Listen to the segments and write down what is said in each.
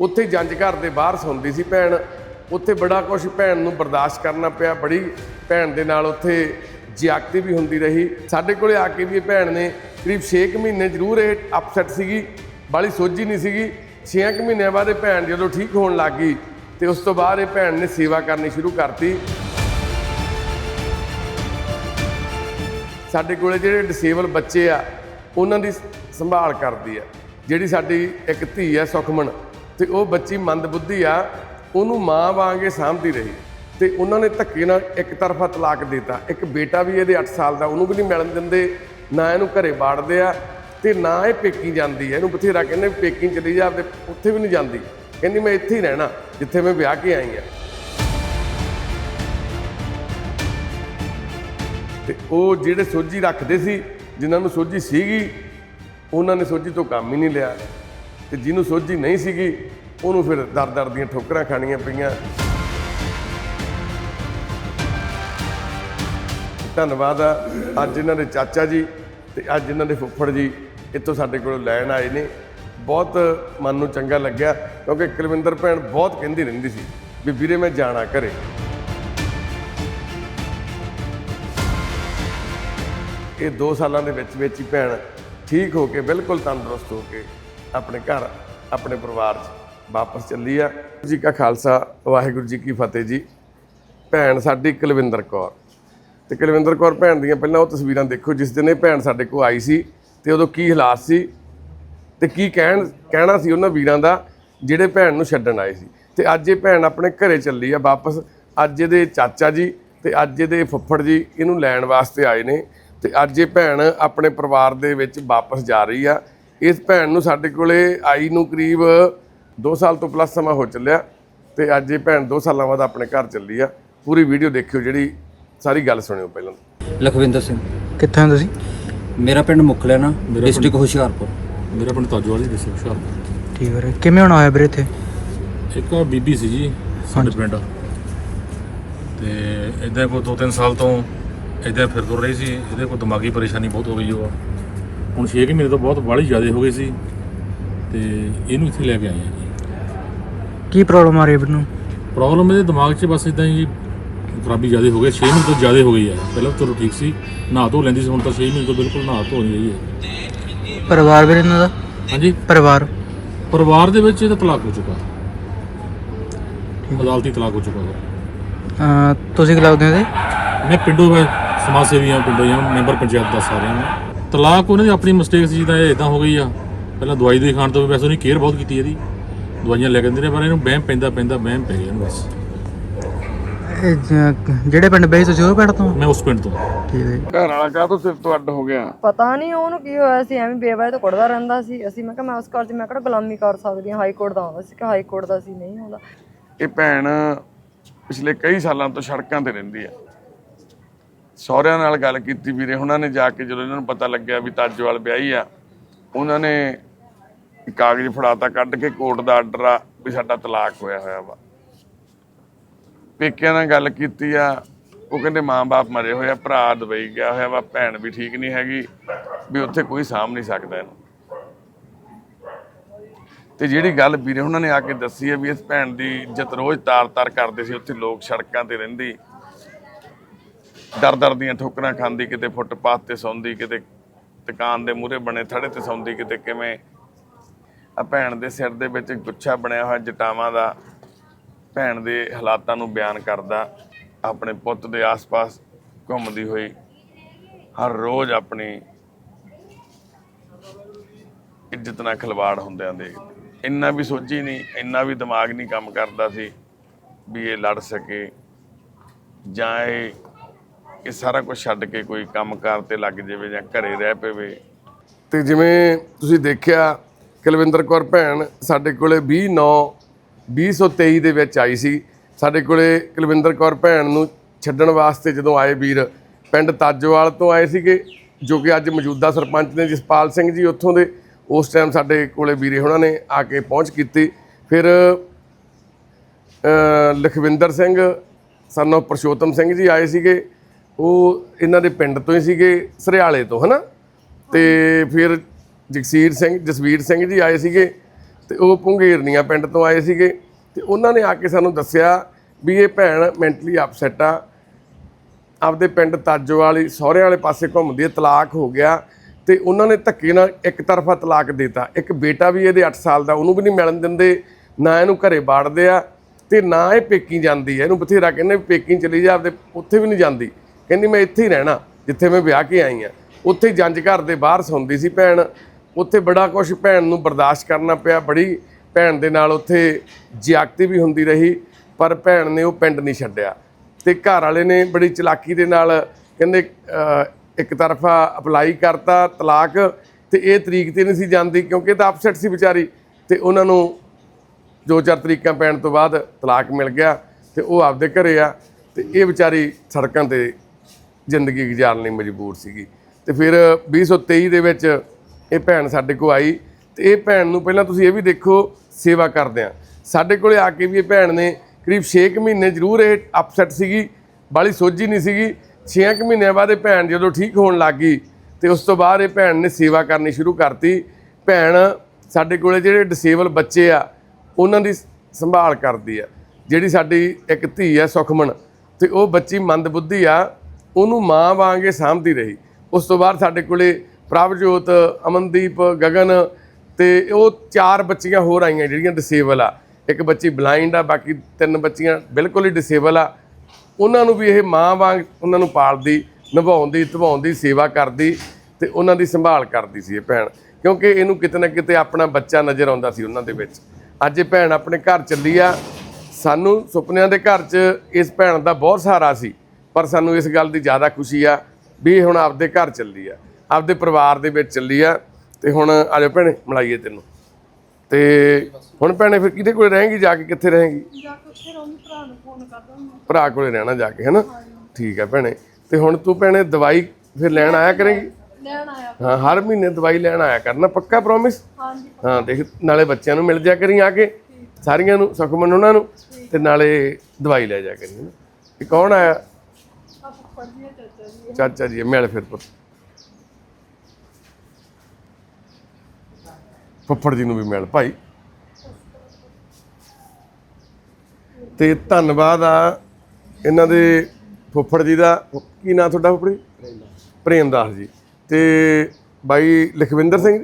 ਉੱਥੇ ਜੰਜ ਘਰ ਦੇ ਬਾਹਰ ਸੌਂਦੀ ਸੀ ਭੈਣ। ਉੱਥੇ ਬੜਾ ਕੁਝ ਭੈਣ ਨੂੰ ਬਰਦਾਸ਼ਤ ਕਰਨਾ ਪਿਆ। ਬੜੀ ਭੈਣ ਦੇ ਨਾਲ ਉੱਥੇ ਜਿਆਕਤੀ ਵੀ ਹੁੰਦੀ ਰਹੀ। ਸਾਡੇ ਕੋਲੇ ਆ ਕੇ ਵੀ ਇਹ ਭੈਣ ਨੇ ਕਰੀਬ 6 ਮਹੀਨੇ ਜ਼ਰੂਰ ਇਹ ਅਪਸੈਟ ਸੀਗੀ। ਬਾਲੀ ਸੋਝੀ ਨਹੀਂ ਸੀਗੀ। 6 ਮਹੀਨਿਆਂ ਬਾਅਦ ਇਹ ਭੈਣ ਜਦੋਂ ਠੀਕ ਹੋਣ ਲੱਗ ਗਈ ਤੇ ਉਸ ਤੋਂ ਬਾਅਦ ਇਹ ਭੈਣ ਨੇ ਸੇਵਾ ਕਰਨੀ ਸ਼ੁਰੂ ਕਰਤੀ। ਸਾਡੇ ਕੋਲੇ ਜਿਹੜੇ ਡਿਸੇਬਲ ਬੱਚੇ ਆ, ਉਹਨਾਂ ਦੀ ਸੰਭਾਲ ਕਰਦੀ ਆ। ਜਿਹੜੀ ਸਾਡੀ ਇੱਕ ਧੀ ਆ ਸੁਖਮਨ ਤੇ ਉਹ ਬੱਚੀ ਮੰਦਬੁੱਧੀ ਆ, ਉਹਨੂੰ ਮਾਂ ਵਾਂਗੇ ਸਾਂਭਦੀ ਰਹੀ ਤੇ ਉਹਨਾਂ ਨੇ ਧੱਕੇ ਨਾਲ ਇੱਕ ਤਰਫਾ ਤਲਾਕ ਦਿੱਤਾ। ਇੱਕ ਬੇਟਾ ਵੀ ਇਹਦੇ 8 ਸਾਲ ਦਾ, ਉਹਨੂੰ ਵੀ ਨਹੀਂ ਮਿਲਣ ਦਿੰਦੇ, ਨਾ ਇਹਨੂੰ ਘਰੇ ਬਾੜਦੇ ਆ ਤੇ ਨਾ ਇਹ ਪੇਕੀ ਜਾਂਦੀ ਹੈ ਇਹਨੂੰ ਬਥੇਰਾ ਕਹਿੰਦੇ ਪੇਕੀ ਚਲੀ ਜਾ, ਆਪਦੇ ਉੱਥੇ ਵੀ ਨਹੀਂ ਜਾਂਦੀ। ਕਹਿੰਦੀ, ਮੈਂ ਇੱਥੇ ਹੀ ਰਹਿਣਾ, ਜਿੱਥੇ ਮੈਂ ਵਿਆਹ ਕੇ ਆਈ ਆ। ਤੇ ਉਹ ਜਿਹੜੇ ਸੋਝੀ ਰੱਖਦੇ ਸੀ, ਜਿਨ੍ਹਾਂ ਨੂੰ ਸੋਝੀ ਸੀਗੀ, ਉਹਨਾਂ ਨੇ ਸੋਝੀ ਤੋਂ ਕੰਮ ਹੀ ਨਹੀਂ ਲਿਆ। ਤੇ ਜਿਹਨੂੰ ਸੋਝੀ ਨਹੀਂ ਸੀਗੀ, ਉਹਨੂੰ ਫਿਰ ਦਰ ਦਰ ਦੀਆਂ ਠੋਕਰਾਂ ਖਾਣੀਆਂ ਪਈਆਂ। ਧੰਨਵਾਦ ਆ। ਅੱਜ ਇਹਨਾਂ ਦੇ ਚਾਚਾ ਜੀ ਤੇ ਅੱਜ ਇਹਨਾਂ ਦੇ ਫੁੱਫੜ ਜੀ ਇੱਥੋਂ ਸਾਡੇ ਕੋਲ ਲੈਣ ਆਏ ਨੇ। ਬਹੁਤ ਮਨ ਨੂੰ ਚੰਗਾ ਲੱਗਿਆ, ਕਿਉਂਕਿ ਕੁਲਵਿੰਦਰ ਭੈਣ ਬਹੁਤ ਕਹਿੰਦੀ ਰਹਿੰਦੀ ਸੀ ਵੀ ਵੀਰੇ ਮੈਂ ਜਾਣਾ ਘਰੇ। ਇਹ 2 ਸਾਲਾਂ ਦੇ ਵਿੱਚ ਵਿੱਚ ਹੀ ਭੈਣ ਠੀਕ ਹੋ ਕੇ ਬਿਲਕੁਲ ਤੰਦਰੁਸਤ ਹੋ ਕੇ ਆਪਣੇ ਘਰ, ਆਪਣੇ ਪਰਿਵਾਰ 'ਚ ਵਾਪਸ ਚੱਲੀ ਆ। ਜੀ ਕਾ ਖਾਲਸਾ, ਵਾਹਿਗੁਰੂ ਜੀ ਕੀ ਫਤਿਹ ਜੀ। ਭੈਣ ਸਾਡੀ ਕੁਲਵਿੰਦਰ ਕੌਰ। ਤੇ ਕੁਲਵਿੰਦਰ ਕੌਰ ਭੈਣ ਦੀਆਂ ਪਹਿਲਾਂ ਉਹ ਤਸਵੀਰਾਂ ਦੇਖੋ, ਜਿਸ ਦਿਨ ਇਹ ਭੈਣ ਸਾਡੇ ਕੋਲ ਆਈ ਸੀ ਤੇ ਉਦੋਂ ਕੀ ਹਾਲਾਤ ਸੀ ਤੇ ਕੀ ਕਹਿਣ, ਕਹਿਣਾ ਸੀ ਉਹਨਾਂ ਵੀਰਾਂ ਦਾ, ਜਿਹੜੇ ਭੈਣ ਨੂੰ ਛੱਡਣ ਆਏ ਸੀ। ਤੇ ਅੱਜ ਇਹ ਭੈਣ ਆਪਣੇ ਘਰੇ ਚੱਲੀ ਆ ਵਾਪਸ। ਅੱਜ ਇਹਦੇ ਚਾਚਾ ਜੀ ਤੇ ਅੱਜ ਇਹਦੇ ਫੁੱਫੜ ਜੀ ਇਹਨੂੰ ਲੈਣ ਵਾਸਤੇ ਆਏ ਨੇ। ਤੇ ਅੱਜ ਇਹ ਭੈਣ ਆਪਣੇ ਪਰਿਵਾਰ ਦੇ ਵਿੱਚ ਵਾਪਸ ਜਾ ਰਹੀ ਆ। ਇਸ ਭੈਣ ਨੂੰ ਸਾਡੇ ਕੋਲੇ ਆਈ ਨੂੰ ਕਰੀਬ 2 ਸਾਲ ਤੋਂ ਪਲੱਸ ਸਮਾਂ ਹੋ ਚੱਲਿਆ ਤੇ ਅੱਜ ਇਹ ਭੈਣ 2 ਸਾਲਾਂ ਬਾਅਦ ਆਪਣੇ ਘਰ ਚੱਲੀ ਆ। ਪੂਰੀ ਵੀਡੀਓ ਦੇਖਿਓ ਜਿਹੜੀ ਸਾਰੀ ਗੱਲ ਸੁਣਿਓ ਪਹਿਲਾਂ। ਲਖਵਿੰਦਰ ਸਿੰਘ। ਕਿੱਥੋਂ ਹੋ ਤੁਸੀਂ? ਮੇਰਾ ਪਿੰਡ ਮੁਖਲਿਆਣਾ ਡਿਸਟ੍ਰਿਕਟ ਹੁਸ਼ਿਆਰਪੁਰ। ਮੇਰਾ ਪਿੰਡ ਤਾਜੋ ਵਾਲੀ ਡਿਸਟ੍ਰਿਕਟ ਹੁਸ਼ਿਆਰਪੁਰ। ਠੀਕ ਹੈ ਕਿਵੇਂ ਹੋਣਾ ਹੋਇਆ ਵੀਰੇ ਇੱਥੇ? ਇੱਕ ਆ ਬੀਬੀ ਸੀ ਜੀ ਸਾਡੇ ਪਿੰਡ। ਤੇ ਇਦਾਂ ਕੋਈ 2-3 ਸਾਲ ਤੋਂ ਇਦਾਂ ਫਿਰ ਤੁਰ ਰਹੀ ਸੀ ਇਹਦੇ ਕੋਈ ਦਿਮਾਗੀ ਪਰੇਸ਼ਾਨੀ ਬਹੁਤ ਹੋ ਗਈ ਉਹ ਹੁਣ 6 ਮਹੀਨੇ ਤੋਂ ਬਹੁਤ ਬਾਹਲੀ ਜ਼ਿਆਦਾ ਹੋ ਗਈ ਸੀ ਤੇ ਇਹਨੂੰ ਇੱਥੇ ਲੈ ਕੇ ਆਏ ਆ ਜੀ। ਕੀ ਪ੍ਰੋਬਲਮ ਆ ਰਹੀ ਹੈ ਮੈਨੂੰ ਪ੍ਰੋਬਲਮ ਇਹਦੇ ਦਿਮਾਗ 'ਚ ਬਸ ਇਦਾਂ ਹੀ ਖਰਾਬੀ ਜ਼ਿਆਦਾ ਹੋ ਗਈ 6 ਮਹੀਨੇ ਤੋਂ ਜ਼ਿਆਦਾ ਹੋ ਗਈ ਆ। ਪਹਿਲਾਂ ਤਾਂ ਚਲੋ ਠੀਕ ਸੀ ਨਹਾ ਧੋ ਲੈਂਦੀ ਸੀ ਹੁਣ ਤਾਂ 6 ਮਹੀਨੇ ਤੋਂ ਬਿਲਕੁਲ ਨਹਾ ਧੋ ਨਹੀਂ ਰਹੀ ਹੈ। ਪਰਿਵਾਰ ਵੀਰੇ ਇਹਨਾਂ ਦਾ? ਹਾਂਜੀ। ਪਰਿਵਾਰ? ਪਰਿਵਾਰ ਦੇ ਵਿੱਚ ਇਹਦਾ ਤਲਾਕ ਹੋ ਚੁੱਕਾ। ਅਦਾਲਤੀ ਤਲਾਕ ਹੋ ਚੁੱਕਾ। ਹੈ ਤੁਸੀਂ ਕੀ ਲੱਗਦੇ ਹੋ ਇਹਦੇ? ਮੈਂ ਪਿੰਡੋਂ ਸਮਾਜ ਸੇਵੀ ਹਾਂ ਪਿੰਡੋਂ ਜਾਂ ਮੈਂਬਰ ਪੰਚਾਇਤ ਦਾ ਸਾਰਿਆਂ ਨੂੰ ਤਲਾਕ ਉਹਨਾਂ ਦੀ ਆਪਣੀ ਮਿਸਟੇਕ ਸੀ ਜਿੱਦਾਂ ਇਹ ਇਦਾਂ ਹੋ ਗਈ ਆ। ਪਹਿਲਾਂ ਦਵਾਈ ਦੇ ਖਾਣ ਤੋਂ ਵੀ ਵੈਸੇ ਉਹਨੇ ਕੇਅਰ ਬਹੁਤ ਕੀਤੀ ਇਹਦੀ। ਦਵਾਈਆਂ ਲੈ ਕੇ ਦਿੰਦੇ ਨੇ ਪਰ ਇਹਨੂੰ ਵਹਿਮ ਪੈਂਦਾ ਪੈਂਦਾ ਵਹਿਮ ਪੈ ਗਿਆ ਇਹਨੂੰ ਬਸ। ਇਹ ਜ- ਜਿਹੜੇ ਪਿੰਡ ਬਈ ਤੁਸੀਂ ਉਹ ਪਿੰਡ ਤੋਂ? ਮੈਂ ਉਸ ਪਿੰਡ ਤੋਂ। ਠੀਕ ਹੈ ਜੀ। ਘਰ ਵਾਲਾ ਕਾਹ ਤੋਂ ਸਿਰ ਤੋਂ ਅੱਡ ਹੋ ਗਿਆ? ਪਤਾ ਨਹੀਂ ਉਹਨੂੰ ਕੀ ਹੋਇਆ ਸੀ ਐਵੇਂ ਬੇਵਾਏ ਤੋਂ ਕੁੜਦਾ ਰਹਿੰਦਾ ਸੀ। ਅਸੀਂ ਮੈਂ ਕਿਹਾ ਮੈਂ ਉਸ ਘਰ 'ਚ ਮੈਂ ਕਿਹੜਾ ਗੁਲਾਮੀ ਕਰ ਸਕਦੀ ਹਾਂ ਹਾਈ ਕੋਰਟ ਦਾ ਆਉਂਦਾ ਸੀ ਕਿ ਹਾਈ ਕੋਰਟ ਦਾ ਸੀ ਨਹੀਂ ਆਉਂਦਾ ਇਹ ਭੈਣ ਪਿਛਲੇ ਕਈ ਸਾਲਾਂ ਤੋਂ ਸੜਕਾਂ ਤੇ ਰਹਿੰਦੀ ਆ। ਸਹੁਰਿਆਂ ਨਾਲ ਗੱਲ ਕੀਤੀ ਵੀਰੇ, ਉਹਨਾਂ ਨੇ ਜਾ ਕੇ ਜਦੋਂ ਇਹਨਾਂ ਨੂੰ ਪਤਾ ਲੱਗਿਆ ਵੀ ਤਾਜੋਵਾਲ ਵਿਆਹੀ ਆ, ਉਹਨਾਂ ਨੇ ਕਾਗਜ਼ ਫੜਾਤਾ ਕੱਢ ਕੇ, ਕੋਰਟ ਦਾ ਆਰਡਰ ਆ ਵੀ ਸਾਡਾ ਤਲਾਕ ਹੋਇਆ ਹੋਇਆ ਵਾ। ਪੇਕਿਆਂ ਨਾਲ ਗੱਲ ਕੀਤੀ ਆ, ਉਹ ਕਹਿੰਦੇ ਮਾਂ-ਬਾਪ ਮਰੇ ਹੋਇਆ ਭਰਾ ਦੁਬਈ ਗਿਆ ਹੋਇਆ ਵਾ, ਭੈਣ ਵੀ ਠੀਕ ਨਹੀਂ ਹੈਗੀ, ਵੀ ਉੱਥੇ ਕੋਈ ਸਾਂਭ ਨਹੀਂ ਸਕਦਾ ਇਹਨੂੰ। ਤੇ ਜਿਹੜੀ ਗੱਲ ਵੀਰੇ ਉਹਨਾਂ ਨੇ ਆ ਕੇ ਦੱਸੀ ਹੈ ਵੀ ਇਸ ਭੈਣ ਦੀ ਇੱਜ਼ਤ ਰੋਜ਼ ਤਾਰ-ਤਾਰ ਕਰਦੇ ਸੀ, ਉੱਥੇ ਲੋਕ ਸੜਕਾਂ ਤੇ ਰਹਿੰਦੀ ਦਰ-ਦਰ ਦੀਆਂ ਠੋਕਰਾਂ ਖਾਂਦੀ, ਕਿਤੇ ਫੁੱਟਪਾਥ ਤੇ ਸੌਂਦੀ, ਕਿਤੇ ਦੁਕਾਨ ਦੇ ਮੂਹਰੇ ਬਣੇ ਥੜੇ ਤੇ ਸੌਂਦੀ, ਕਿਤੇ ਕਿਵੇਂ ਆ ਭੈਣ ਦੇ ਸਿਰ ਦੇ ਵਿੱਚ ਗੁੱਛਾ ਬਣਿਆ ਹੋਇਆ, ਜਟਾਵਾਂ ਦਾ ਭੈਣ ਦੇ ਹਾਲਾਤਾਂ ਨੂੰ ਬਿਆਨ ਕਰਦਾ, ਆਪਣੇ ਪੁੱਤ ਦੇ ਆਸ-ਪਾਸ ਘੁੰਮਦੀ ਹੋਈ, ਹਰ ਰੋਜ਼ ਆਪਣੀ ਇੱਜ਼ਤ ਨਾਲ ਖਿਲਵਾੜ ਹੁੰਦਿਆਂ ਦੇ ਇੰਨਾ ਵੀ ਸੋਚੀ ਨਹੀਂ, ਇੰਨਾ ਵੀ ਦਿਮਾਗ ਨਹੀਂ ਕੰਮ ਕਰਦਾ ਸੀ ਵੀ ਇਹ ਲੜ ਸਕੇ ਜਾਂ ਇਹ ਕਿ ਸਾਰਾ ਕੁਝ ਛੱਡ ਕੇ ਕੋਈ ਕੰਮਕਾਰ ਤੇ ਲੱਗ ਜਾਵੇ ਜਾਂ ਘਰੇ ਰਹਿ ਪਵੇ। ਤੇ ਜਿਵੇਂ ਤੁਸੀਂ ਦੇਖਿਆ, ਕੁਲਵਿੰਦਰ ਕੌਰ ਭੈਣ ਸਾਡੇ ਕੋਲੇ 20 9 2023 ਦੇ ਵਿੱਚ ਆਈ ਸੀ। ਸਾਡੇ ਕੋਲੇ ਕੁਲਵਿੰਦਰ ਕੌਰ ਭੈਣ ਨੂੰ ਛੱਡਣ ਵਾਸਤੇ ਜਦੋਂ ਆਏ ਵੀਰ, ਪਿੰਡ ਤਾਜੋਵਾਲ ਤੋਂ ਆਏ ਸੀਗੇ, ਜੋ ਕਿ ਅੱਜ ਮੌਜੂਦਾ ਸਰਪੰਚ ਨੇ ਜਸਪਾਲ ਸਿੰਘ ਜੀ ਉੱਥੋਂ ਦੇ, ਉਸ ਟਾਈਮ ਸਾਡੇ ਕੋਲੇ ਵੀਰੇ ਉਹਨਾਂ ਨੇ ਆ ਕੇ ਪਹੁੰਚ ਕੀਤੀ। ਫਿਰ ਲਖਵਿੰਦਰ ਸਿੰਘ ਸਾਨੂੰ ਪਰਸ਼ੋਤਮ ਸਿੰਘ ਜੀ ਆਏ ਸੀਗੇ। ਉਹ ਇਹਨਾਂ ਦੇ ਪਿੰਡ ਤੋਂ ਹੀ ਸੀਗੇ, ਸਰਿਆਲੇ ਤੋਂ, ਹਨਾ? ਤੇ ਫਿਰ ਜਗਸੀਰ ਸਿੰਘ, ਜਸਵੀਰ ਸਿੰਘ ਜੀ ਆਏ ਸੀਗੇ ਤੇ ਉਹ ਪੁੰਗੇਰਨੀਆਂ ਪਿੰਡ ਤੋਂ ਆਏ ਸੀਗੇ ਤੇ ਉਹਨਾਂ ਨੇ ਆ ਕੇ ਸਾਨੂੰ ਦੱਸਿਆ ਵੀ ਇਹ ਭੈਣ ਮੈਂਟਲੀ ਅਪਸੈਟ ਆ। ਆਪਦੇ ਪਿੰਡ ਤਾਜੋ ਵਾਲੀ, ਸਹੁਰਿਆਂ ਵਾਲੇ ਪਾਸੇ ਘੁੰਮਦੀ ਹੈ ਤਲਾਕ ਹੋ ਗਿਆ ਤੇ ਉਹਨਾਂ ਨੇ ਧੱਕੇ ਨਾਲ ਇੱਕ ਤਰਫਾ ਤਲਾਕ ਦਿੱਤਾ। ਇੱਕ ਬੇਟਾ ਵੀ ਇਹਦੇ 8 ਸਾਲ ਦਾ, ਉਹਨੂੰ ਵੀ ਨਹੀਂ ਮਿਲਣ ਦਿੰਦੇ, ਨਾ ਇਹਨੂੰ ਘਰੇ ਬਾੜਦੇ ਆ ਤੇ ਨਾ ਇਹ ਪੇਕੀ ਜਾਂਦੀ ਹੈ ਇਹਨੂੰ ਬਥੇਰਾ ਕਹਿੰਦੇ ਵੀ ਪੇਕੀ ਚਲੀ ਜਾ, ਆਪਦੇ ਉੱਥੇ ਵੀ ਨਹੀਂ ਜਾਂਦੀ। ਕਹਿੰਦੀ ਮੈਂ ਇੱਥੇ ਹੀ ਰਹਿਣਾ, ਜਿੱਥੇ ਮੈਂ ਵਿਆਹ ਕੇ ਆਈ ਆ ਉੱਥੇ ਹੀ ਜੰਜ ਘਰ ਦੇ ਬਾਹਰ ਸੌਂਦੀ ਸੀ ਭੈਣ। ਉੱਥੇ ਬੜਾ ਕੁਝ ਭੈਣ ਨੂੰ ਬਰਦਾਸ਼ਤ ਕਰਨਾ ਪਿਆ। ਬੜੀ ਭੈਣ ਦੇ ਨਾਲ ਉੱਥੇ ਜਿਆਕਤੀ ਵੀ ਹੁੰਦੀ ਰਹੀ, ਪਰ ਭੈਣ ਨੇ ਉਹ ਪਿੰਡ ਨਹੀਂ ਛੱਡਿਆ। ਤੇ ਘਰ ਵਾਲੇ ਨੇ ਬੜੀ ਚਲਾਕੀ ਦੇ ਨਾਲ ਕਹਿੰਦੇ ਇੱਕ ਤਰਫਾ ਅਪਲਾਈ ਕਰਤਾ ਤਲਾਕ, ਤੇ ਇਹ ਤਰੀਕ ਤੇ ਨਹੀਂ ਸੀ ਜਾਂਦੀ, ਕਿਉਂਕਿ ਇਹ ਤਾਂ ਅਪਸੈਟ ਸੀ ਵਿਚਾਰੀ। ਤੇ ਉਹਨਾਂ ਨੂੰ ਦੋ ਚਾਰ ਤਰੀਕਾਂ ਪੈਣ ਤੋਂ ਬਾਅਦ ਤਲਾਕ ਮਿਲ ਗਿਆ, ਤੇ ਉਹ ਆਪਦੇ ਘਰੇ ਆ, ਤੇ ਇਹ ਵਿਚਾਰੀ ਸੜਕਾਂ ਤੇ ਜ਼ਿੰਦਗੀ ਗੁਜ਼ਾਰਨ ਲਈ ਮਜਬੂਰ ਸੀਗੀ। ਤੇ ਫਿਰ 2023 ਦੇ ਵਿੱਚ ਇਹ ਭੈਣ ਸਾਡੇ ਕੋਲ ਆਈ। ਤੇ ਇਹ ਭੈਣ ਨੂੰ ਪਹਿਲਾਂ ਤੁਸੀਂ ਇਹ ਵੀ ਦੇਖੋ, ਸੇਵਾ ਕਰਦੇ ਆ। ਸਾਡੇ ਕੋਲੇ ਆ ਕੇ ਵੀ ਇਹ ਭੈਣ ਨੇ ਕਰੀਬ 6 ਮਹੀਨੇ ਜ਼ਰੂਰ ਇਹ ਅਪਸੈਟ ਸੀਗੀ, ਬਾਲੀ ਸੋਝੀ ਨਹੀਂ ਸੀਗੀ। 6 ਮਹੀਨਿਆਂ ਬਾਅਦ ਇਹ ਭੈਣ ਜਦੋਂ ਠੀਕ ਹੋਣ ਲੱਗ ਗਈ, ਤੇ ਉਸ ਤੋਂ ਬਾਅਦ ਇਹ ਭੈਣ ਨੇ ਸੇਵਾ ਕਰਨੀ ਸ਼ੁਰੂ ਕਰਤੀ। ਭੈਣ ਸਾਡੇ ਕੋਲੇ ਜਿਹੜੇ ਡਿਸੇਬਲ ਬੱਚੇ ਆ, ਉਹਨਾਂ ਦੀ ਸੰਭਾਲ ਕਰਦੀ ਆ। ਜਿਹੜੀ ਸਾਡੀ ਇੱਕ ਧੀ ਆ ਸੁਖਮਨ, ਤੇ ਉਹ ਬੱਚੀ ਮੰਦਬੁੱਧੀ ਆ ਉਹਨੂੰ ਮਾਂ ਵਾਂਗੇ ਸਾਂਭਦੀ ਰਹੀ। ਉਸ ਤੋਂ ਬਾਅਦ ਸਾਡੇ ਕੋਲੇ ਪ੍ਰਭਜੋਤ, ਅਮਨਦੀਪ, ਗਗਨ ਤੇ ਉਹ ਚਾਰ ਬੱਚੀਆਂ ਹੋਰ ਆਈਆਂ ਜਿਹੜੀਆਂ ਡਿਸੇਬਲ ਆ। ਇੱਕ ਬੱਚੀ ਬਲਾਈਂਡ ਆ, ਬਾਕੀ ਤਿੰਨ ਬੱਚੀਆਂ ਬਿਲਕੁਲ ਹੀ ਡਿਸੇਬਲ ਆ। ਉਹਨਾਂ ਨੂੰ ਵੀ ਇਹ ਮਾਂ ਵਾਂਗ ਉਹਨਾਂ ਨੂੰ ਪਾਲਦੀ, ਨਿਭਾਉਂਦੀ, ਧਵਾਉਂਦੀ, ਸੇਵਾ ਕਰਦੀ ਤੇ ਉਹਨਾਂ ਦੀ ਸੰਭਾਲ ਕਰਦੀ ਸੀ ਇਹ ਭੈਣ। ਕਿਉਂਕਿ ਇਹਨੂੰ ਕਿਤੇ ਨਾ ਕਿਤੇ ਆਪਣਾ ਬੱਚਾ ਨਜ਼ਰ ਆਉਂਦਾ ਸੀ ਉਹਨਾਂ ਦੇ ਵਿੱਚ। ਅੱਜ ਇਹ ਭੈਣ ਆਪਣੇ ਘਰ ਚੱਲੀ ਆ। ਸਾਨੂੰ ਸੁਪਨਿਆਂ ਦੇ ਘਰ 'ਚ ਇਸ ਭੈਣ ਦਾ ਬਹੁਤ ਸਹਾਰਾ ਸੀ। ਪਰ ਸਾਨੂੰ ਇਸ ਗੱਲ ਦੀ ਜ਼ਿਆਦਾ ਖੁਸ਼ੀ ਆ ਵੀ ਹੁਣ ਆਪਦੇ ਘਰ ਚੱਲੀ ਆ ਆਪਦੇ ਪਰਿਵਾਰ ਦੇ ਵਿੱਚ ਚੱਲੀ ਆ ਤੇ ਹੁਣ ਆ ਜਾ ਭੈਣੇ ਮਿਲਾਈਏ ਤੈਨੂੰ। ਤੇ ਹੁਣ ਭੈਣੇ ਫਿਰ ਕਿਹਦੇ ਕੋਲੇ ਰਹੇਂਗੀ ਜਾ ਕੇ ਕਿੱਥੇ ਰਹੇਂਗੀ? ਭਰਾ ਕੋਲੇ ਰਹਿਣਾ ਜਾ ਕੇ ਹੈਨਾ? ਠੀਕ ਆ ਭੈਣੇ। ਤੇ ਹੁਣ ਤੂੰ ਭੈਣੇ ਦਵਾਈ ਫਿਰ ਲੈਣ ਆਇਆ ਕਰੇਂਗੀ? ਲੈਣ ਆਇਆ ਹਾਂ ਹਰ ਮਹੀਨੇ ਦਵਾਈ ਲੈਣ ਆਇਆ ਕਰਨਾ ਪੱਕਾ ਪ੍ਰੋਮਿਸ ਹਾਂਜੀ ਹਾਂ ਦੇਖ ਨਾਲੇ ਬੱਚਿਆਂ ਨੂੰ ਮਿਲ ਜਾ ਕਰੀ ਆ ਕੇ ਸਾਰੀਆਂ ਨੂੰ ਸੁਖਮਨ ਉਹਨਾਂ ਨੂੰ ਤੇ ਨਾਲੇ ਦਵਾਈ ਲੈ ਜਾ ਕਰੀ ਹੈਨਾ? ਇਹ ਕੌਣ ਆਇਆ ਆ ਫੁੱਫੜ ਜੀ ਆ, ਚਾਚਾ ਜੀ ਚਾਚਾ ਜੀ ਮਿਲ ਫਿਰ ਪੁੱਤ ਫੁੱਫੜ ਜੀ ਨੂੰ ਵੀ ਮਿਲ, ਭਾਈ। ਤੇ ਧੰਨਵਾਦ ਆ ਇਹਨਾਂ ਦੇ ਫੁੱਫੜ ਜੀ ਦਾ। ਕੀ ਨਾਂ ਤੁਹਾਡਾ ਫੁੱਫੜ ਜੀ? ਪ੍ਰੇਮਦਾਸ ਜੀ। ਤੇ ਬਾਈ ਲਖਵਿੰਦਰ ਸਿੰਘ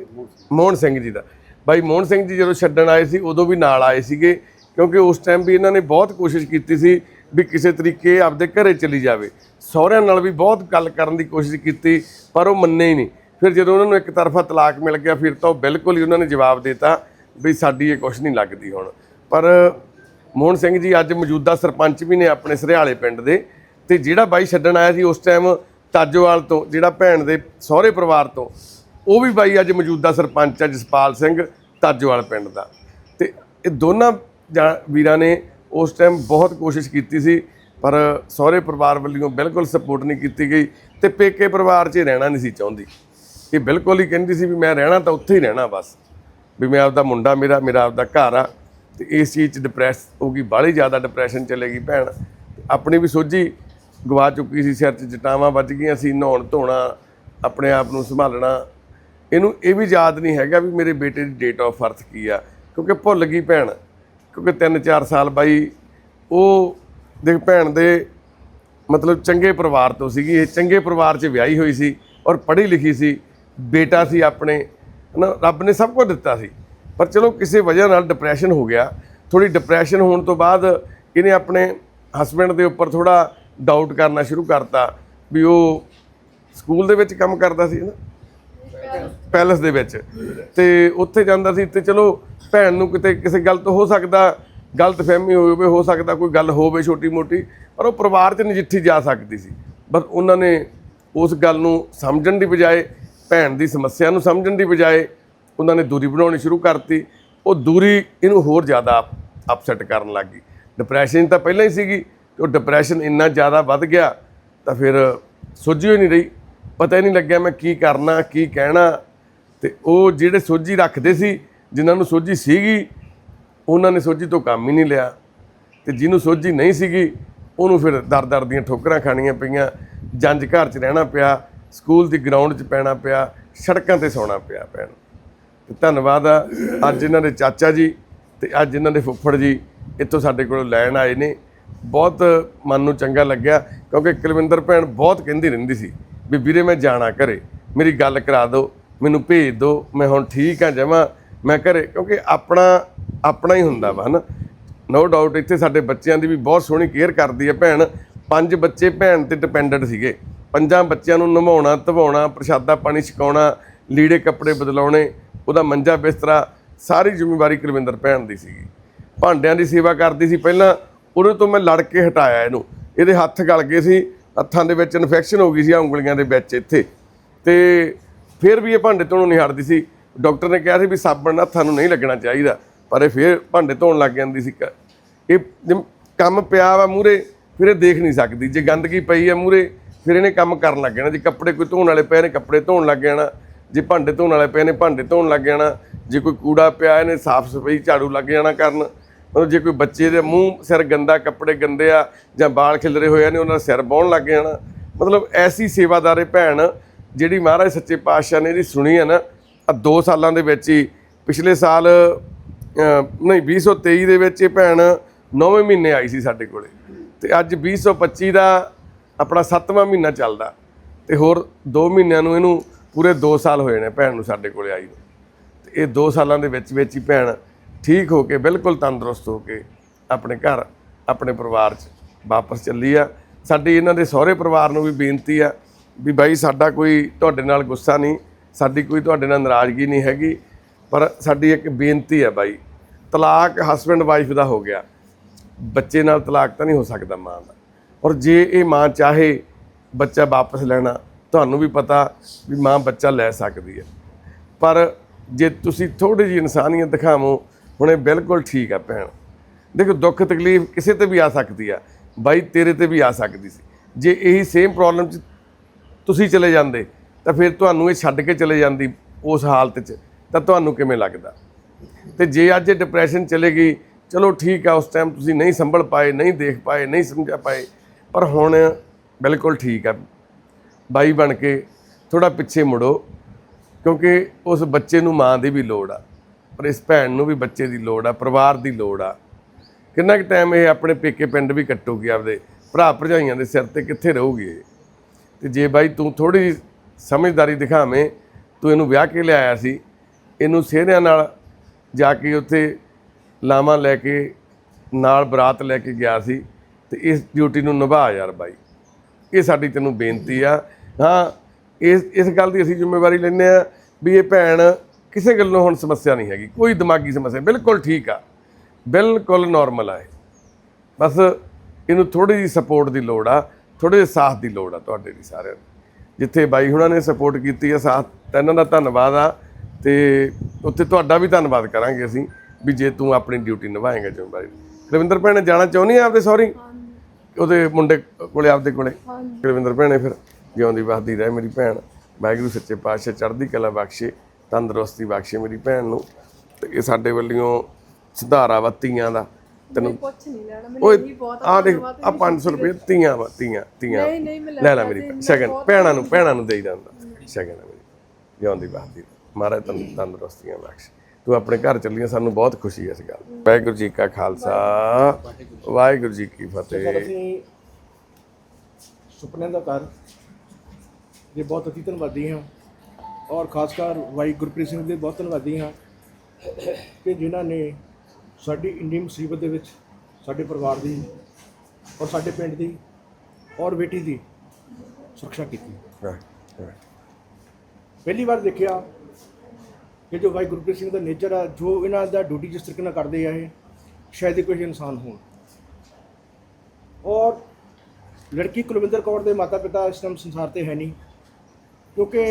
ਮੋਹਨ ਸਿੰਘ ਜੀ ਦਾ। ਬਾਈ ਮੋਹਨ ਸਿੰਘ ਜੀ ਜਦੋਂ ਛੱਡਣ ਆਏ ਸੀ, ਉਦੋਂ ਵੀ ਨਾਲ ਆਏ ਸੀਗੇ, ਕਿਉਂਕਿ ਉਸ ਟਾਈਮ ਵੀ ਇਹਨਾਂ ਨੇ ਬਹੁਤ ਕੋਸ਼ਿਸ਼ ਕੀਤੀ ਸੀ ਵੀ ਕਿਸੇ ਤਰੀਕੇ ਆਪਦੇ ਘਰੇ ਚਲੀ ਜਾਵੇ। ਸਹੁਰਿਆਂ ਨਾਲ ਵੀ ਬਹੁਤ ਗੱਲ ਕਰਨ ਦੀ ਕੋਸ਼ਿਸ਼ ਕੀਤੀ, ਪਰ ਉਹ ਮੰਨੇ ਹੀ ਨਹੀਂ। ਫਿਰ ਜਦੋਂ ਉਹਨਾਂ ਨੂੰ ਇੱਕ ਤਰਫਾ ਤਲਾਕ ਮਿਲ ਗਿਆ, ਫਿਰ ਤਾਂ ਉਹ ਬਿਲਕੁਲ ਹੀ ਉਹਨਾਂ ਨੇ ਜਵਾਬ ਦਿੱਤਾ ਵੀ ਸਾਡੀ ਇਹ ਕੁਛ ਨਹੀਂ ਲੱਗਦੀ ਹੁਣ। ਪਰ ਮੋਹਨ ਸਿੰਘ ਜੀ ਅੱਜ ਮੌਜੂਦਾ ਸਰਪੰਚ ਵੀ ਨੇ ਆਪਣੇ ਸਰਿਆਲੇ ਪਿੰਡ ਦੇ ਤੇ ਜਿਹੜਾ ਬਾਈ ਛੱਡਣ ਆਇਆ ਸੀ ਉਸ ਟਾਈਮ ਤਾਜੋਵਾਲ ਤੋਂ, ਜਿਹੜਾ ਭੈਣ ਦੇ ਸਹੁਰੇ ਪਰਿਵਾਰ ਤੋਂ, ਉਹ ਵੀ ਬਾਈ ਅੱਜ ਮੌਜੂਦਾ ਸਰਪੰਚ ਆ ਜਸਪਾਲ ਸਿੰਘ ਤਾਜੋਵਾਲ ਪਿੰਡ ਦਾ। ਤੇ ਇਹ ਦੋਨਾਂ ਵੀਰਾਂ ਨੇ ਉਸ ਟਾਈਮ ਬਹੁਤ ਕੋਸ਼ਿਸ਼ ਕੀਤੀ ਸੀ, ਪਰ ਸਹੁਰੇ ਪਰਿਵਾਰ ਵੱਲੋਂ ਬਿਲਕੁਲ ਸਪੋਰਟ ਨਹੀਂ ਕੀਤੀ ਗਈ ਤੇ ਪੇਕੇ ਪਰਿਵਾਰ 'ਚ ਹੀ ਰਹਿਣਾ ਨਹੀਂ ਸੀ ਚਾਹੁੰਦੀ। ਇਹ ਬਿਲਕੁਲ ਹੀ ਕਹਿੰਦੀ ਸੀ ਵੀ ਮੈਂ ਰਹਿਣਾ ਤਾਂ ਉੱਥੇ ਹੀ ਰਹਿਣਾ ਬਸ, ਵੀ ਮੈਂ ਆਪਦਾ ਮੁੰਡਾ ਮੇਰਾ ਮੇਰਾ ਆਪਦਾ ਘਰ ਆ ਤੇ ਇਸ ਚੀਜ਼ 'ਚ ਡਿਪਰੈਸ ਹੋ ਗਈ, ਬਾਹਲੀ ਜ਼ਿਆਦਾ ਡਿਪਰੈਸ਼ਨ ਚਲੇ ਗਈ ਭੈਣ। ਆਪਣੀ ਵੀ ਸੋਝੀ ਗਵਾ ਚੁੱਕੀ ਸੀ, ਸਿਰ 'ਚ ਜਟਾਵਾਂ ਵੱਜ ਗਈਆਂ ਸੀ, ਨਹਾਉਣ ਧੋਣਾ, ਆਪਣੇ ਆਪ ਨੂੰ ਸੰਭਾਲਣਾ। ਇਹਨੂੰ ਇਹ ਵੀ ਯਾਦ ਨਹੀਂ ਹੈਗਾ ਵੀ ਮੇਰੇ ਬੇਟੇ ਦੀ ਡੇਟ ਆਫ ਬਰਥ ਕੀ ਆ, ਕਿਉਂਕਿ ਭੁੱਲ ਗਈ ਭੈਣ। ਕਿਉਂਕਿ 3-4 ਸਾਲ ਬਾਈ ਉਹ ਦੇਖ ਭੈਣ ਦੇ ਮਤਲਬ ਚੰਗੇ ਪਰਿਵਾਰ ਤੋਂ ਸੀਗੀ, ਇਹ ਚੰਗੇ ਪਰਿਵਾਰ 'ਚ ਵਿਆਹੀ ਹੋਈ ਸੀ ਔਰ ਪੜ੍ਹੀ ਲਿਖੀ ਸੀ, ਬੇਟਾ ਸੀ ਆਪਣੇ ਨਾ ਰੱਬ ਨੇ ਸਭ ਕੁਝ ਦਿੱਤਾ ਸੀ। ਪਰ ਚਲੋ ਕਿਸੇ ਵਜ੍ਹਾ ਨਾਲ ਡਿਪਰੈਸ਼ਨ ਹੋ ਗਿਆ। ਥੋੜੀ ਡਿਪਰੈਸ਼ਨ ਹੋਣ ਤੋਂ ਬਾਅਦ ਇਹਨੇ ਆਪਣੇ ਹਸਬੰਡ ਦੇ ਉੱਪਰ ਥੋੜਾ ਡਾਊਟ ਕਰਨਾ ਸ਼ੁਰੂ ਕਰਤਾ ਵੀ ਉਹ ਸਕੂਲ ਦੇ ਵਿੱਚ ਕੰਮ ਕਰਦਾ ਸੀ ਨਾ ਪੈਲਸ ਦੇ ਵਿੱਚ। ਤੇ ਉੱਥੇ ਜਾਂਦਾ ਸੀ ਤੇ ਚਲੋ ਭੈਣ ਨੂੰ ਕਿਤੇ ਕਿਸੇ ਗੱਲ ਤੋਂ ਹੋ ਸਕਦਾ, ਗਲਤ ਫਹਿਮੀ ਹੋਵੇ, ਹੋ ਸਕਦਾ ਕੋਈ ਗੱਲ ਹੋਵੇ ਛੋਟੀ ਮੋਟੀ, ਪਰ ਉਹ ਪਰਿਵਾਰ 'ਚ ਨਜਿੱਠੀ ਜਾ ਸਕਦੀ ਸੀ। ਬਸ ਉਹਨਾਂ ਨੇ ਉਸ ਗੱਲ ਨੂੰ ਸਮਝਣ ਦੀ ਬਜਾਏ, ਭੈਣ ਦੀ ਸਮੱਸਿਆ ਨੂੰ ਸਮਝਣ ਦੀ ਬਜਾਏ ਉਹਨਾਂ ਨੇ ਦੂਰੀ ਬਣਾਉਣੀ ਸ਼ੁਰੂ ਕਰਤੀ। ਉਹ ਦੂਰੀ ਇਹਨੂੰ ਹੋਰ ਜ਼ਿਆਦਾ ਅਪਸੈਟ ਕਰਨ ਲੱਗ ਗਈ। ਡਿਪਰੈਸ਼ਨ ਤਾਂ ਪਹਿਲਾਂ ਹੀ ਸੀਗੀ, ਤੇ ਉਹ ਡਿਪਰੈਸ਼ਨ ਇੰਨਾ ਜ਼ਿਆਦਾ ਵੱਧ ਗਿਆ ਤਾਂ ਫਿਰ ਸੋਝੀ ਹੋਈ ਨਹੀਂ ਰਹੀ। ਪਤਾ ਹੀ ਨਹੀਂ ਲੱਗਿਆ ਮੈਂ ਕੀ ਕਰਨਾ, ਕੀ ਕਹਿਣਾ। ਤੇ ਉਹ ਜਿਹੜੇ ਸੋਝੀ ਰੱਖਦੇ ਸੀ, ਜਿਨ੍ਹਾਂ ਨੂੰ ਸੋਝੀ ਸੀਗੀ, ਉਹਨਾਂ ਨੇ ਸੋਝੀ ਤੋਂ ਕੰਮ ਹੀ ਨਹੀਂ ਲਿਆ। ਤੇ ਜਿਹਨੂੰ ਸੋਝੀ ਨਹੀਂ ਸੀਗੀ, ਉਹਨੂੰ ਫਿਰ ਦਰ-ਦਰ ਦੀਆਂ ਠੋਕਰਾਂ ਖਾਣੀਆਂ ਪਈਆਂ ਜੰਜ ਘਰ 'ਚ ਰਹਿਣਾ ਪਿਆ, ਸਕੂਲ ਦੀ ਗਰਾਊਂਡ 'ਚ ਪੈਣਾ ਪਿਆ, ਸੜਕਾਂ ਤੇ ਸੌਣਾ ਪਿਆ ਭੈਣ। ਤੇ ਧੰਨਵਾਦ ਆ, ਅੱਜ ਇਹਨਾਂ ਦੇ ਚਾਚਾ ਜੀ ਤੇ ਅੱਜ ਇਹਨਾਂ ਦੇ ਫੁੱਫੜ ਜੀ ਇੱਥੋਂ ਸਾਡੇ ਕੋਲ ਲੈਣ ਆਏ ਨੇ। ਬਹੁਤ ਮਨ ਨੂੰ ਚੰਗਾ ਲੱਗਿਆ, ਕਿਉਂਕਿ ਕੁਲਵਿੰਦਰ ਭੈਣ ਬਹੁਤ ਕਹਿੰਦੀ ਰਹਿੰਦੀ ਸੀ ਵੀ ਵੀਰੇ ਮੈਂ ਜਾਣਾ ਘਰੇ, ਮੇਰੀ ਗੱਲ ਕਰਾ ਦਿਓ, ਮੈਨੂੰ ਭੇਜ ਦਿਓ, ਮੈਂ ਹੁਣ ਠੀਕ ਆ, ਜਮਾਂ, ਮੈਂ ਘਰੇ, ਕਿਉਂਕਿ ਆਪਣਾ ਆਪਣਾ ਹੀ ਹੁੰਦਾ ਵਾ, ਹਨਾ? ਨੋ ਡਾਊਟ ਇੱਥੇ ਸਾਡੇ ਬੱਚਿਆਂ ਦੀ ਵੀ ਬਹੁਤ ਸੋਹਣੀ ਕੇਅਰ ਕਰਦੀ ਹੈ ਭੈਣ। ਪੰਜ ਬੱਚੇ ਭੈਣ ਤੇ ਡਿਪੈਂਡੈਂਟ ਸੀਗੇ। ਪੰਜਾਂ ਬੱਚਿਆਂ ਨੂੰ ਨਵਾਉਣਾ ਧਵਾਉਣਾ, ਪ੍ਰਸ਼ਾਦਾ ਪਾਣੀ ਛਕਾਉਣਾ, ਲੀੜੇ ਕੱਪੜੇ ਬਦਲਾਉਣੇ, ਉਹਦਾ ਮੰਜਾ ਬਿਸਤਰਾ, ਸਾਰੀ ਜ਼ਿੰਮੇਵਾਰੀ ਕੁਲਵਿੰਦਰ ਭੈਣ ਦੀ ਸੀਗੀ। ਭਾਂਡਿਆਂ ਦੀ ਸੇਵਾ ਕਰਦੀ ਸੀ। ਪਹਿਲਾਂ ਉਹਦੇ ਤੋਂ ਮੈਂ ਲੜ ਕੇ ਹਟਾਇਆ ਇਹਨੂੰ। ਇਹਦੇ ਹੱਥ ਗਲ ਗਏ ਸੀ। ਹੱਥਾਂ ਦੇ ਵਿੱਚ ਇਨਫੈਕਸ਼ਨ ਹੋ ਗਈ ਸੀ ਉਂਗਲੀਆਂ ਦੇ ਵਿੱਚ ਇੱਥੇ। ਤੇ ਫਿਰ ਵੀ ਇਹ ਭਾਂਡੇ ਧੋਣੋਂ ਨਹੀਂ ਹਟਦੀ ਸੀ। ਡਾਕਟਰ ਨੇ ਕਿਹਾ ਸੀ ਵੀ ਸਾਬਣ ਹੱਥਾਂ ਨੂੰ ਨਹੀਂ ਲੱਗਣਾ ਚਾਹੀਦਾ, ਪਰ ਇਹ ਫਿਰ ਭਾਂਡੇ ਧੋਣ ਲੱਗ ਜਾਂਦੀ ਸੀ। ਕ- ਇਹ ਜਿਮ- ਕੰਮ ਪਿਆ ਵਾ ਮੂਰੇ ਫਿਰ ਇਹ ਦੇਖ ਨਹੀਂ ਸਕਦੀ। ਜੇ ਗੰਦਗੀ ਪਈ ਆ ਮੂਰੇ ਫਿਰ ਇਹਨੇ ਕੰਮ ਕਰਨ ਲੱਗ ਜਾਣਾ। ਜੇ ਕੱਪੜੇ ਕੋਈ ਧੋਣ ਵਾਲੇ ਪਏ ਨੇ, ਕੱਪੜੇ ਧੋਣ ਲੱਗ ਜਾਣਾ। ਜੇ ਭਾਂਡੇ ਧੋਣ ਵਾਲੇ ਪਏ ਨੇ, ਭਾਂਡੇ ਧੋਣ ਲੱਗ ਜਾਣਾ। ਜੇ ਕੋਈ ਕੂੜਾ ਪਿਆ ਇਹਨੇ ਸਾਫ਼ ਸਫ਼ਾਈ ਝਾੜੂ ਲੱਗ ਜਾਣਾ ਕਰਨ। ਮਤਲਬ ਜੇ ਕੋਈ ਬੱਚੇ ਦੇ ਮੂੰਹ ਸਿਰ ਗੰਦਾ ਕੱਪੜੇ ਗੰਦੇ ਆ ਜਾਂ ਬਾਲ ਖਿਲਰੇ ਹੋਏ ਨੇ ਉਹਨਾਂ ਦਾ ਸਿਰ ਬਾਉਣ ਲੱਗ ਜਾਣਾ ਮਤਲਬ ਐਸੀ ਸੇਵਾਦਾਰੇ ਭੈਣ ਜਿਹੜੀ ਮਹਾਰਾਜ ਸੱਚੇ ਪਾਤਸ਼ਾਹ ਨੇ ਇਹਦੀ ਸੁਣੀ ਹੈ ਨਾ ਆ 2 ਸਾਲਾਂ ਦੇ ਵਿੱਚ ਹੀ ਪਿਛਲੇ ਸਾਲ ਅਹ, ਨਹੀਂ 2023 ਦੇ ਵਿੱਚ ਇਹ ਭੈਣ 9ਵੇਂ ਮਹੀਨੇ ਆਈ ਸੀ ਸਾਡੇ ਕੋਲੇ। ਤੇ ਅੱਜ 2025 ਦਾ ਆਪਣਾ 7ਵਾਂ ਮਹੀਨਾ ਚੱਲਦਾ। ਤੇ ਹੋਰ 2 ਮਹੀਨਿਆਂ ਨੂੰ ਇਹਨੂੰ ਪੂਰੇ 2 ਸਾਲ ਹੋਏ ਨੇ ਭੈਣ ਨੂੰ ਸਾਡੇ ਕੋਲੇ ਆਈ ਨੂੰ। ਤੇ ਇਹ 2 ਸਾਲਾਂ ਦੇ ਵਿੱਚ ਵਿੱਚ ਹੀ ਭੈਣ ਠੀਕ ਹੋ ਕੇ, ਬਿਲਕੁਲ ਤੰਦਰੁਸਤ ਹੋ ਕੇ ਆਪਣੇ ਘਰ, ਆਪਣੇ ਪਰਿਵਾਰ 'ਚ ਵਾਪਸ ਚੱਲੀ ਆ। ਸਾਡੀ ਇਹਨਾਂ ਦੇ ਸਹੁਰੇ ਪਰਿਵਾਰ ਨੂੰ ਵੀ ਬੇਨਤੀ ਆ ਵੀ ਬਾਈ ਸਾਡਾ ਕੋਈ ਤੁਹਾਡੇ ਨਾਲ ਗੁੱਸਾ ਨਹੀਂ, ਸਾਡੀ ਕੋਈ ਤੁਹਾਡੇ ਨਾਲ ਨਾਰਾਜ਼ਗੀ ਨਹੀਂ ਹੈਗੀ, ਪਰ ਸਾਡੀ ਇੱਕ ਬੇਨਤੀ ਆ ਬਾਈ, ਤਲਾਕ ਹਸਬੰਡ ਵਾਈਫ ਦਾ ਹੋ ਗਿਆ। ਬੱਚੇ ਨਾਲ ਤਲਾਕ ਤਾਂ ਨਹੀਂ ਹੋ ਸਕਦਾ ਮਾਂ ਦਾ। ਔਰ ਜੇ ਇਹ ਮਾਂ ਚਾਹੇ ਬੱਚਾ ਵਾਪਸ ਲੈਣਾ, ਤੁਹਾਨੂੰ ਵੀ ਪਤਾ ਵੀ ਮਾਂ ਬੱਚਾ ਲੈ ਸਕਦੀ ਹੈ ਪਰ ਜੇ ਤੁਸੀਂ ਥੋੜੀ ਜਿਹੀ ਇਨਸਾਨੀਅਤ ਦਿਖਾਵੋ ਹੁਣ ਇਹ ਬਿਲਕੁਲ ਠੀਕ ਆ ਭੈਣ। ਦੇਖੋ, ਦੁੱਖ ਤਕਲੀਫ ਕਿਸੇ ਤੇ ਵੀ ਆ ਸਕਦੀ ਆ। ਬਾਈ, ਤੇਰੇ ਤੇ ਵੀ ਆ ਸਕਦੀ ਸੀ। ਜੇ ਇਹੀ ਸੇਮ ਪ੍ਰੋਬਲਮ ਚ ਤੁਸੀਂ ਚਲੇ ਜਾਂਦੇ, ਤਾਂ ਫਿਰ ਤੁਹਾਨੂੰ ਇਹ ਛੱਡ ਕੇ ਚਲੇ ਜਾਂਦੀ ਉਸ ਹਾਲਤ 'ਚ, ਤਾਂ ਤੁਹਾਨੂੰ ਕਿਵੇਂ ਲੱਗਦਾ? ਤੇ ਜੇ ਅੱਜ ਡਿਪਰੈਸ਼ਨ ਚਲੇ ਗਈ, ਚਲੋ ਠੀਕ ਆ, ਉਸ ਟਾਈਮ ਤੁਸੀਂ ਨਹੀਂ ਸੰਭਲ ਪਾਏ, ਨਹੀਂ ਦੇਖ ਪਾਏ, ਨਹੀਂ ਸਮਝਾ ਪਾਏ, ਪਰ ਹੁਣ ਬਿਲਕੁਲ ਠੀਕ ਆ। ਬਾਈ ਬਣ ਕੇ ਥੋੜਾ ਪਿੱਛੇ ਮੁੜੋ, ਕਿਉਂਕਿ ਉਸ ਬੱਚੇ ਨੂੰ ਮਾਂ ਦੀ ਵੀ ਲੋੜ ਆ। ਪਰ ਇਸ ਭੈਣ ਨੂੰ ਵੀ ਬੱਚੇ ਦੀ ਲੋੜ ਆ, ਪਰਿਵਾਰ ਦੀ ਲੋੜ ਆ। ਕਿੰਨਾ ਕੁ ਟਾਈਮ ਇਹ ਆਪਣੇ ਪੇਕੇ ਪਿੰਡ ਵੀ ਕੱਟੂਗੀ ਆਪਦੇ, ਭਰਾ ਭਰਜਾਈਆਂ ਦੇ ਸਿਰ ਤੇ ਕਿੱਥੇ ਰਹੂਗੀ ਇਹ? ਤੇ ਜੇ ਬਾਈ ਤੂੰ ਥੋੜੀ ਸਮਝਦਾਰੀ ਦਿਖਾਵੇਂ, ਤੂੰ ਇਹਨੂੰ ਵਿਆਹ ਕੇ ਲਿਆਇਆ ਸੀ, ਇਹਨੂੰ ਸਿਹਰਿਆਂ ਨਾਲ ਜਾ ਕੇ ਉੱਥੇ ਲਾਵਾਂ ਲੈ ਕੇ, ਨਾਲ ਬਰਾਤ ਲੈ ਕੇ ਗਿਆ ਸੀ, ਤੇ ਇਸ ਡਿਊਟੀ ਨੂੰ ਨਿਭਾ ਯਾਰ ਬਾਈ। ਇਹ ਸਾਡੀ ਤੈਨੂੰ ਬੇਨਤੀ ਆ। ਹਾਂ, ਇਸ ਇਸ ਗੱਲ ਦੀ ਅਸੀਂ ਜ਼ਿੰਮੇਵਾਰੀ ਲੈਂਦੇ ਆ ਵੀ ਇਹ ਭੈਣ ਕਿਸੇ ਗੱਲੋਂ ਹੁਣ ਸਮੱਸਿਆ ਨਹੀਂ ਹੈਗੀ ਕੋਈ ਦਿਮਾਗੀ ਸਮੱਸਿਆ ਬਿਲਕੁਲ ਠੀਕ ਆ ਬਿਲਕੁਲ ਨਾਰਮਲ ਆ ਬਸ ਇਹਨੂੰ ਥੋੜੀ ਜਿਹੀ ਸਪੋਰਟ ਦੀ ਲੋੜ ਆ ਥੋੜੇ ਜਿਹੇ ਸਾਥ ਦੀ ਲੋੜ ਆ ਤੁਹਾਡੇ ਦੀ ਸਾਰਿਆਂ ਨੂੰ। ਜਿੱਥੇ ਬਾਈ ਹੁਣਾਂ ਨੇ ਸਪੋਰਟ ਕੀਤੀ ਆ ਸਾਥ ਤਾਂ ਇਹਨਾਂ ਦਾ ਧੰਨਵਾਦ ਆ ਤੇ ਉੱਥੇ ਤੁਹਾਡਾ ਵੀ ਧੰਨਵਾਦ ਕਰਾਂਗੇ ਅਸੀਂ ਵੀ ਜੇ ਤੂੰ ਆਪਣੀ ਡਿਊਟੀ ਨਿਭਾਏਂਗਾ ਜ਼ਿੰਮੇਵਾਰੀ ਕੁਲਵਿੰਦਰ ਭੈਣ ਜਾਣਾ ਚਾਹੁੰਦੀ ਆ ਆਪਦੇ ਸੌਰੀ ਉਹਦੇ ਮੁੰਡੇ ਕੋਲੇ ਆਪਦੇ ਕੋਲੇ। ਕੁਲਵਿੰਦਰ ਭੈਣੇ ਫਿਰ ਜਿਉਂਦੀ ਵਸਦੀ ਰਹੇ ਮੇਰੀ ਭੈਣ। ਵਾਹਿਗੁਰੂ ਸੱਚੇ ਪਾਤਸ਼ਾਹ ਚੜ੍ਹਦੀ ਕਲਾ ਬਖਸ਼ੇ। ਤੰਦਰੁਸਤੀ ਬਖਸ਼ੇ ਮੇਰੀ ਭੈਣ ਨੂੰ ਤੇ ਇਹ ਸਾਡੇ ਵੱਲੋਂ ਸੁਧਾਰਾ ਵਾ ਧੀਆਂ ਦਾ। ਤੈਨੂੰ ਕੁਛ ਨਹੀਂ ਲੈਣਾ ਓਏ ਆ ਦੇਖ ਆ 500 ਰੁਪਏ ਧੀਆਂ ਵਾ ਧੀਆਂ ਧੀਆਂ ਲੈ ਲੈ ਮੇਰੀ। ਸ਼ਗਨ ਭੈਣਾਂ ਨੂੰ ਭੈਣਾਂ ਨੂੰ ਦੇਈ ਜਾਂਦਾ। ਸ਼ਗਨ ਮੇਰੀ। ਜਿਉਂਦੀ ਵਸਦੀ ਮਹਾਰਾਜ ਤੈਨੂੰ ਤੰਦਰੁਸਤੀਆਂ ਬਖਸ਼। ਤੂੰ ਆਪਣੇ ਘਰ ਚੱਲੀਆਂ ਸਾਨੂੰ ਬਹੁਤ ਖੁਸ਼ੀ ਹੈ ਇਸ ਗੱਲ। ਵਾਹਿਗੁਰੂ ਜੀ ਕਾ ਖਾਲਸਾ। ਵਾਹਿਗੁਰੂ ਜੀ ਕੀ ਫਤਿਹ। ਅਸੀਂ ਸੁਪਨਿਆਂ ਦਾ ਘਰ ਦੇ ਬਹੁਤ ਅਤੀ ਧੰਨਵਾਦੀ ਹਾਂ। ਔਰ ਖਾਸ ਕਰ ਵਾਈ ਗੁਰਪ੍ਰੀਤ ਸਿੰਘ ਦੇ ਬਹੁਤ ਧੰਨਵਾਦੀ ਹਾਂ ਕਿ ਜਿਨ੍ਹਾਂ ਨੇ ਸਾਡੀ ਇੰਡੀ ਮੁਸੀਬਤ ਦੇ ਵਿੱਚ ਸਾਡੇ ਪਰਿਵਾਰ ਦੀ ਔਰ ਸਾਡੇ ਪਿੰਡ ਦੀ ਔਰ ਬੇਟੀ ਦੀ ਸੁਰੱਖਿਆ ਕੀਤੀ। ਪਹਿਲੀ ਵਾਰ ਦੇਖਿਆ ਕਿ ਜੋ ਭਾਈ ਗੁਰਪ੍ਰੀਤ ਸਿੰਘ ਦਾ ਨੇਚਰ ਆ ਜੋ ਇਹਨਾਂ ਦਾ ਡਿਊਟੀ ਜਿਸ ਤਰੀਕੇ ਨਾਲ ਕਰਦੇ ਆ ਇਹ ਸ਼ਾਇਦ ਕੋਈ ਇਨਸਾਨ ਹੋਣ ਔਰ ਲੜਕੀ ਕੁਲਵਿੰਦਰ ਕੌਰ ਦੇ ਮਾਤਾ ਪਿਤਾ ਇਸ ਟਾਈਮ ਸੰਸਾਰ ਤੇ ਹੈ ਨਹੀਂ ਕਿਉਂਕਿ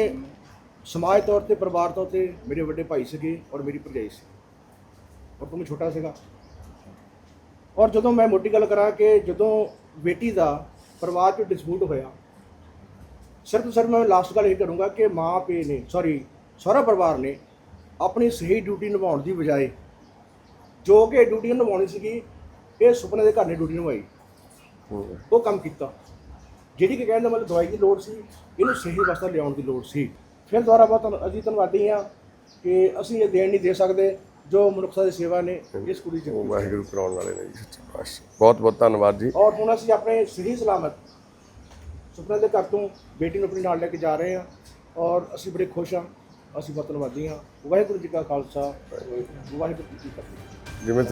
ਸਮਾਜ ਤੌਰ ਤੇ ਪਰਿਵਾਰ ਤੌਰ ਤੇ ਮੇਰੇ ਵੱਡੇ ਭਾਈ ਸੀਗੇ ਔਰ ਮੇਰੀ ਭਰਜਾਈ ਸੀ। ਔਰ ਤੋਂ ਮੈਂ ਛੋਟਾ ਸੀਗਾ। ਔਰ ਜਦੋਂ ਮੈਂ ਮੋਟੀ ਗੱਲ ਕਰਾਂ ਕਿ ਜਦੋਂ ਬੇਟੀ ਦਾ ਪਰਿਵਾਰ 'ਚ ਡਿਸਪਿਊਟ ਹੋਇਆ ਸਿਰਫ ਸਰ ਮੈਂ ਲਾਸਟ ਗੱਲ ਇਹ ਕਰੂੰਗਾ ਕਿ ਮਾਂ ਪੇ ਨੇ ਸੌਰੀ ਸਾਰਾ ਪਰਿਵਾਰ ਨੇ ਆਪਣੀ ਸਹੀ ਡਿਊਟੀ ਨਿਭਾਉਣ ਦੀ ਬਜਾਏ ਜੋ ਕਿ ਡਿਊਟੀ ਨਿਭਾਉਣੀ ਸੀਗੀ ਇਹ ਸੁਪਨੇ ਦੇ ਘਰ ਨੇ ਡਿਊਟੀ ਨਿਭਾਈ। ਉਹ ਕੰਮ ਕੀਤਾ। ਜਿਹੜੀ ਕਿ ਕਹਿਣ ਦਾ ਮਤਲਬ ਦਵਾਈ ਦੀ ਲੋੜ ਸੀ ਇਹਨੂੰ ਸਹੀ ਰਸਤਾ ਲਿਆਉਣ ਦੀ ਲੋੜ ਸੀ। ਫਿਰ ਦੁਬਾਰਾ ਬਹੁਤ ਧੰਨ- ਅਸੀਂ ਧੰਨਵਾਦੀ ਹਾਂ ਕਿ ਅਸੀਂ ਇਹ ਦੇਣ ਨਹੀਂ ਦੇ ਸਕਦੇ ਜੋ ਮਨੁੱਖਤਾ ਦੀ ਸੇਵਾ ਨੇ ਇਸ ਕੁੜੀ ਚ ਉਹ ਵਾਹਿਗੁਰੂ ਕਰਾਉਣ ਵਾਲੇ ਨੇ ਜੀ ਸੱਚੇ ਪਾਤਸ਼ਾਹ। ਬਹੁਤ ਬਹੁਤ ਧੰਨਵਾਦ ਜੀ। ਔਰ ਹੁਣ ਅਸੀਂ ਆਪਣੇ ਸਹੀ ਸਲਾਮਤ ਸੁਪਨੇ ਦੇ ਘਰ ਤੋਂ ਬੇਟੀ ਨੂੰ ਆਪਣੇ ਨਾਲ ਲੈ ਕੇ ਜਾ ਰਹੇ ਹਾਂ ਔਰ ਅਸੀਂ ਬੜੇ ਖੁਸ਼ ਹਾਂ। ਅਸੀਂ ਬਹੁਤ ਧੰਨਵਾਦੀ ਹਾਂ। ਵਾਹਿਗੁਰੂ ਜੀ ਕਾ ਖਾਲਸਾ। ਵਾਹਿਗੁਰੂ ਜੀ ਕੀ ਫਤਿਹ। ਜਿਵੇਂ